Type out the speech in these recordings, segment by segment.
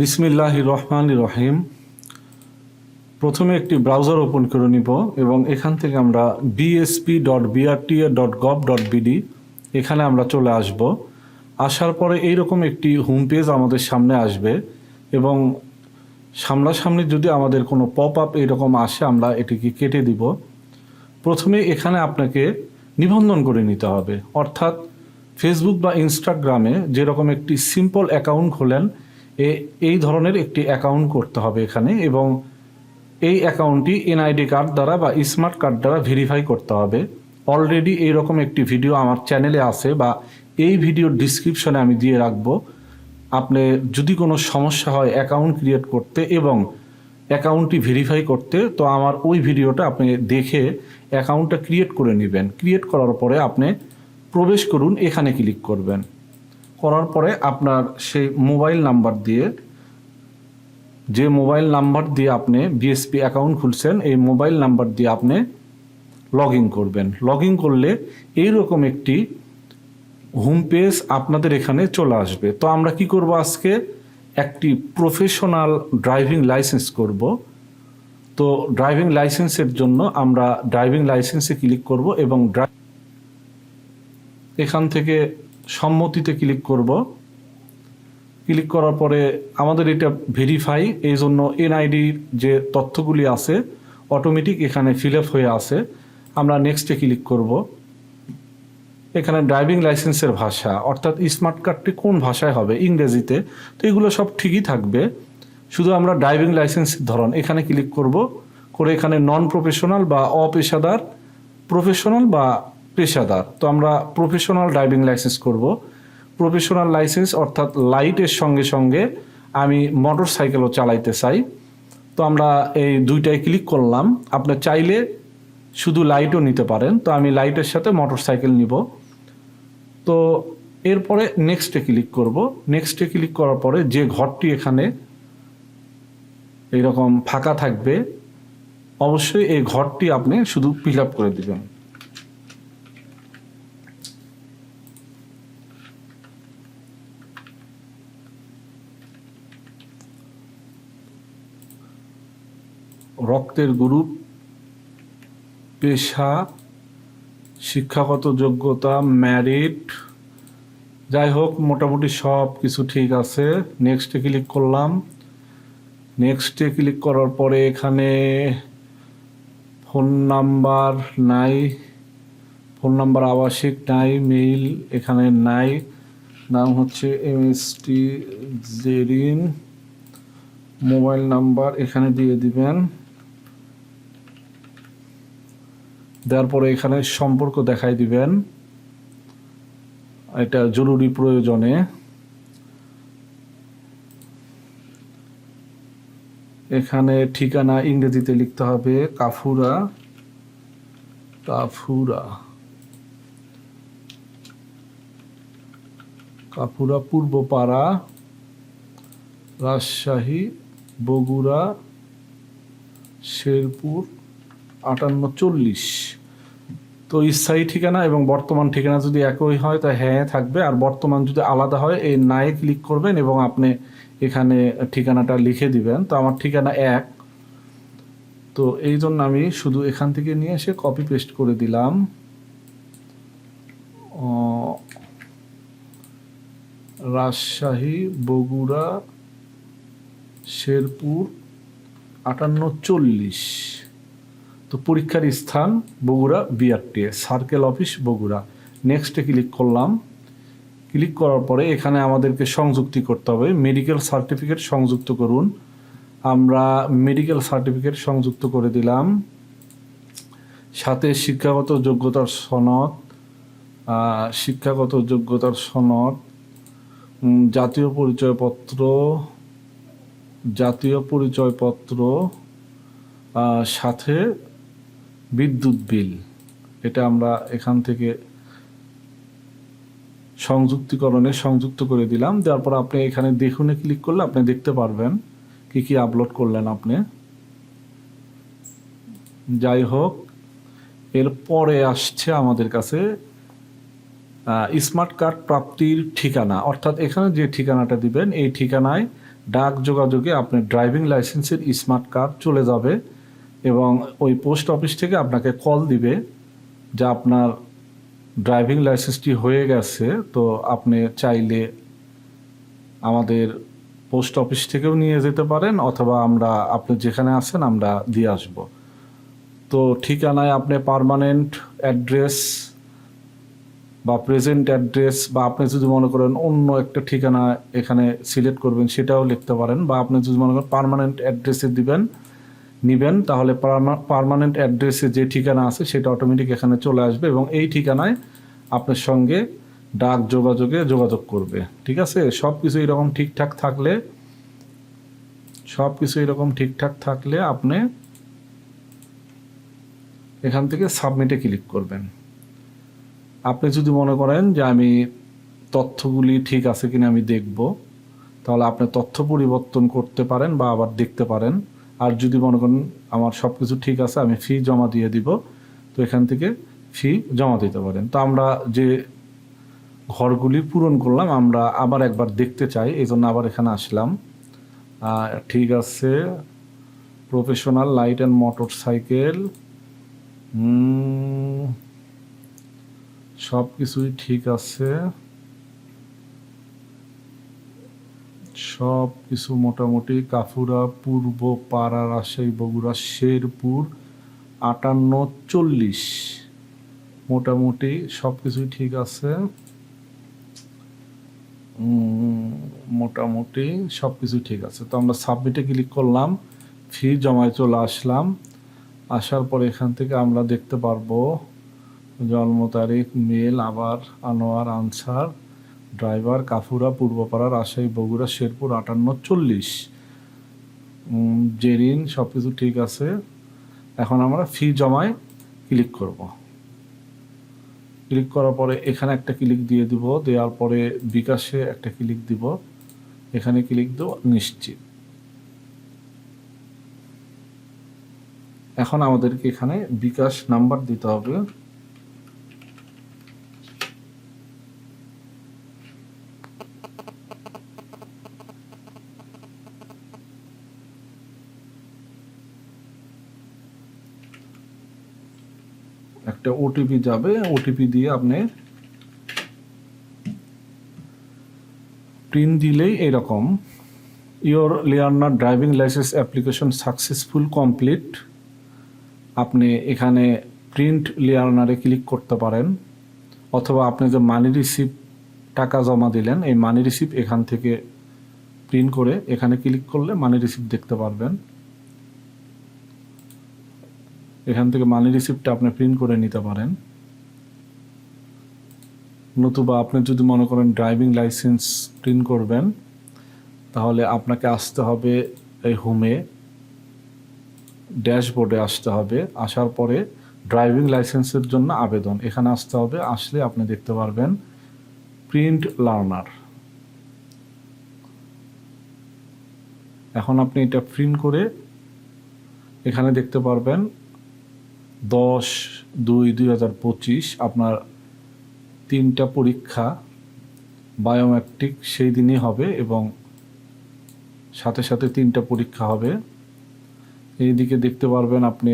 বিসমিল্লাহ রহমান রহিম। প্রথমে একটি ব্রাউজার ওপেন করে নিব এবং এখান থেকে আমরা BSP dot BRTA dot gov dot BD এখানে আমরা চলে আসব। আসার পরে এইরকম একটি হোম পেজ আমাদের সামনে আসবে এবং সামনাসামনি যদি আমাদের কোনো পপ আপ এরকম আসে, আমরা এটিকে কেটে দিব। প্রথমে এখানে আপনাকে নিবন্ধন করে নিতে হবে। অর্থাৎ ফেসবুক বা ইনস্টাগ্রামে যেরকম একটি সিম্পল অ্যাকাউন্ট খোলেন এই ধরনের একটি অ্যাকাউন্ট করতে হবে এখানে এবং এই অ্যাকাউন্টটি এনআইডি কার্ড দ্বারা বা স্মার্ট কার্ড দ্বারা ভেরিফাই করতে হবে। অলরেডি এইরকম একটি ভিডিও আমার চ্যানেলে আছে বা এই ভিডিওর ডিসক্রিপশনে আমি দিয়ে রাখব। আপনি যদি কোনো সমস্যা হয় অ্যাকাউন্ট ক্রিয়েট করতে এবং অ্যাকাউন্টটি ভেরিফাই করতে, তো আমার ওই ভিডিওটা আপনি দেখে অ্যাকাউন্টটা ক্রিয়েট করে নেবেন। ক্রিয়েট করার পরে আপনি প্রবেশ করুন, এখানে ক্লিক করবেন। করার পরে আপনার সেই মোবাইল নাম্বার দিয়ে, যে মোবাইল নাম্বার দিয়ে আপনি বিএসপি অ্যাকাউন্ট খুলছেন, এই মোবাইল নাম্বার দিয়ে আপনি লগ করবেন। লগ করলে এইরকম একটি হোম পেজ আপনাদের এখানে চলে আসবে। তো আমরা কি করব আজকে? একটি প্রফেশনাল ড্রাইভিং লাইসেন্স করব। তো ড্রাইভিং লাইসেন্সের জন্য আমরা ড্রাইভিং লাইসেন্সে ক্লিক করব এবং এখান থেকে সম্মতিতে ক্লিক করব। ক্লিক করার পরে আমাদের এটা ভেরিফাই এই জন্য এনআইডির যে তথ্যগুলি আছে অটোমেটিক এখানে ফিল আপ হয়ে আছে। আমরা নেক্সটে ক্লিক করব। এখানে ড্রাইভিং লাইসেন্সের ভাষা, অর্থাৎ স্মার্ট কার্ডটি কোন ভাষায় হবে? ইংরেজিতে। তো এগুলো সব ঠিকই থাকবে। শুধু আমরা ড্রাইভিং লাইসেন্সের ধরন এখানে ক্লিক করব। করে এখানে নন প্রফেশনাল বা অপেশাদার প্রফেশনাল বা পেশাদার। তো আমরা প্রফেশনাল ড্রাইভিং লাইসেন্স করব। প্রফেশনাল লাইসেন্স অর্থাৎ লাইটের সঙ্গে সঙ্গে আমি মোটর সাইকেলও চালাইতে চাই। তো আমরা এই দুইটায় ক্লিক করলাম। আপনি চাইলে শুধু লাইটও নিতে পারেন। তো আমি লাইটের সাথে মোটর সাইকেল নিব। তো এরপরে নেক্সটে ক্লিক করব। নেক্সটে ক্লিক করার পরে যে ঘরটি এখানে এইরকম ফাঁকা থাকবে, অবশ্যই এই ঘরটি আপনি শুধু ফিল করে দিবেন। রক্তের গ্রুপ পেশা, শিক্ষাগত যোগ্যতা ম্যারিট যাই হোক, মোটামুটি সব কিছু ঠিক আছে। নেক্সটে ক্লিক করলাম। নেক্সটে ক্লিক করার পরে এখানে ফোন নাম্বার নাই। ফোন নাম্বার আবাসিক নাই মেইল এখানে নাই। নাম হচ্ছে M S T Zerin mobile number এখানে দিয়ে দিবেন। দেওয়ার পরে এখানে সম্পর্ক দেখাই দিবেন। এটা জরুরি প্রয়োজনে। এখানে ঠিকানা ইংরেজিতে লিখতে হবে কাফুরা। কাফুরা। কাফুরা পূর্বপাড়া। রাজশাহী, বগুড়া, শেরপুর। আটান্ন চল্লিশ। তো স্থায়ী ঠিকানা এবং বর্তমান ঠিকানা যদি একই হয়, তা হ্যাঁ থাকবে। আর বর্তমান যদি আলাদা হয়, এই নায়ে ক্লিক করবেন এবং আপনি এখানে ঠিকানাটা লিখে দিবেন। তো আমার ঠিকানা এক। তো এই জন্য আমি শুধু এখান থেকে নিয়ে এসে কপি পেস্ট করে দিলাম। রাজশাহী, বগুড়া, শেরপুর, আটান্ন চল্লিশ। তো পরীক্ষার স্থান Bogura BRTA circle office Bogura. নেক্সটে ক্লিক করলাম। ক্লিক করার পরে এখানে আমাদেরকে সংযুক্তি করতে হবে। মেডিকেল সার্টিফিকেট সংযুক্ত করুন। আমরা মেডিকেল সার্টিফিকেট সংযুক্ত করে দিলাম। সাথে শিক্ষাগত যোগ্যতার সনদ শিক্ষাগত যোগ্যতার সনদ জাতীয় পরিচয়পত্র জাতীয় পরিচয়পত্র সাথে বিদ্যুৎ বিল, এটা আমরা এখান থেকে সংযুক্তিকরণে সংযুক্ত করে দিলাম। দেওয়ার পর আপনি এখানে দেখুনে ক্লিক করলে আপনি দেখতে পারবেন কি কি আপলোড করলেন আপনি। যাই হোক এরপরে আসছে আমাদের কাছে স্মার্ট কার্ড প্রাপ্তির ঠিকানা। অর্থাৎ এখানে যে ঠিকানাটা দিবেন, এই ঠিকানায় ডাক যোগাযোগে আপনার ড্রাইভিং লাইসেন্সের স্মার্ট কার্ড চলে যাবে। এবং ওই পোস্ট অফিস থেকে আপনাকে কল দিবে যে আপনার ড্রাইভিং লাইসেন্সটি হয়ে গেছে, তো আপনি চাইলে আমাদের পোস্ট অফিস থেকেও নিয়ে যেতে পারেন অথবা আমরা আপনি যেখানে আছেন আমরা দিয়ে আসব। তো ঠিকানায় আপনি পার্মানেন্ট অ্যাড্রেস বা প্রেজেন্ট অ্যাড্রেস বা আপনি যদি মনে করেন অন্য একটা ঠিকানা এখানে সিলেক্ট করবেন সেটাও লিখতে পারেন বা আপনি যদি মনে করেন পার্মানেন্ট অ্যাড্রেসে দিবেন নিবেন, তাহলে পার্মানেন্ট অ্যাড্রেসে যে ঠিকানা আছে সেটা অটোমেটিক এখানে চলে আসবে এবং এই ঠিকানায় আপনার সঙ্গে ডাক যোগাযোগে যোগাযোগ করবে, ঠিক আছে? সব কিছু এরকম ঠিকঠাক থাকলে সব কিছু এরকম ঠিকঠাক থাকলে আপনি এখান থেকে সাবমিটে ক্লিক করবেন। আপনি যদি মনে করেন যে আমি তথ্যগুলি ঠিক আছে কিনা আমি দেখব, তাহলে আপনি তথ্য পরিবর্তন করতে পারেন বা আবার দেখতে পারেন। আর যদি মনে করেন আমার সব কিছু ঠিক আছে, আমি ফি জমা দিয়ে দিব, তো এখান থেকে ফি জমা দিতে পারেন। তো আমরা যে ঘরগুলি পূরণ করলাম, আমরা আবার একবার দেখতে চাই এই জন্য আবার এখানে আসলাম। ঠিক আছে। Professional light and motorcycle সব কিছুই ঠিক আছে। সব কিছু মোটামুটি কাফুরা, পূর্ব পাড়া, রাজশাহী, বগুড়া, শেরপুর, আটান্ন, চল্লিশ। মোটামুটি সব কিছুই ঠিক আছে। মোটামুটি সব কিছুই ঠিক আছে। তো আমরা সাবমিটে ক্লিক করলাম ফি জমায় চলে আসলাম। আসার পরে এখান থেকে আমরা দেখতে পারব জন্ম তারিখ মেল আবার আনোয়ার, আনসার। ড্রাইভার কাফুরা পূর্বপাড়া রাজশাহী বগুড়া শেরপুর আটান্ন চল্লিশ। জেরিন সব কিছু ঠিক আছে। এখন আমরা ফি জমায় ক্লিক করব। ক্লিক করার পরে এখানে একটা ক্লিক দিয়ে দিব, দেওয়ার পরে বিকাশে একটা ক্লিক দিব। এখানে ক্লিক দেব নিশ্চিত। এখন আমাদেরকে এখানে বিকাশ নাম্বার দিতে হবে। একটা ওটিপি যাবে ওটিপি দিয়ে আপনি প্রিন্ট দিলেই এরকম your learner driving licence application successful complete আপনি এখানে প্রিন্ট লিয়ার্নারে ক্লিক করতে পারেন, অথবা আপনি যে মানি রিসিভ টাকা জমা দিলেন, এই মানি রিসিভ এখান থেকে প্রিন্ট করে এখানে ক্লিক করলে মানি রিসিভ দেখতে পারবেন। এখান থেকে মানি রিসিপ্টটা আপনি প্রিন্ট করে নিতে পারেন। নতুবা আপনি যদি মনে করেন ড্রাইভিং লাইসেন্স প্রিন্ট করবেন, তাহলে আপনাকে আসতে হবে এই হোমে ড্যাশবোর্ডে আসতে হবে, আসার পরে ড্রাইভিং লাইসেন্সের জন্য আবেদন। এখানে আসতে হবে, আসলে আপনি দেখতে পারবেন প্রিন্ট লার্নার এখন আপনি এটা প্রিন্ট করে এখানে দেখতে পারবেন দশ দুই দুই হাজার পঁচিশ আপনার তিনটা পরীক্ষা বায়োমেট্রিক সেই দিনই হবে এবং সাথে সাথে তিনটা পরীক্ষা হবে। এইদিকে দেখতে পারবেন আপনি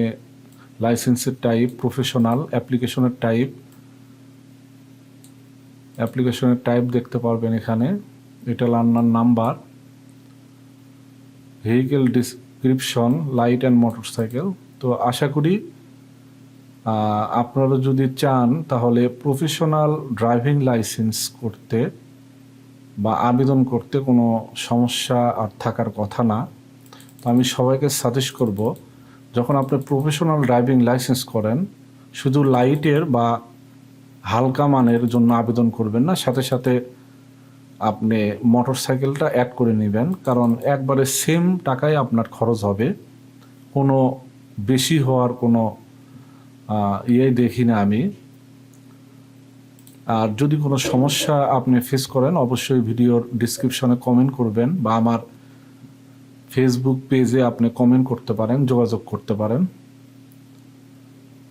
লাইসেন্সের টাইপ প্রফেশনাল অ্যাপ্লিকেশনের টাইপ অ্যাপ্লিকেশনের টাইপ দেখতে পারবেন এখানে। এটা learner number. Vehicle description light and motorcycle তো আশা করি আপনারা যদি চান, তাহলে প্রফেশনাল ড্রাইভিং লাইসেন্স করতে বা আবেদন করতে কোনো সমস্যা আর থাকার কথা না। তো আমি সবাইকে সাজেস্ট করব, যখন আপনি প্রফেশনাল ড্রাইভিং লাইসেন্স করেন, শুধু লাইটের বা হালকা মানের জন্য আবেদন করবেন না। সাথে সাথে আপনি মোটর সাইকেলটা অ্যাড করে নেবেন, কারণ একবারে সেম টাকায় আপনার খরচ হবে। কোনো বেশি হওয়ার কোনো ইয়ে দেখি না আমি। আর যদি কোনো সমস্যা আপনি ফেস করেন, অবশ্যই ভিডিওর ডিসক্রিপশনে কমেন্ট করবেন বা আমার ফেসবুক পেজে আপনি কমেন্ট করতে পারেন, যোগাযোগ করতে পারেন।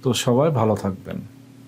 তো সবাই ভালো থাকবেন।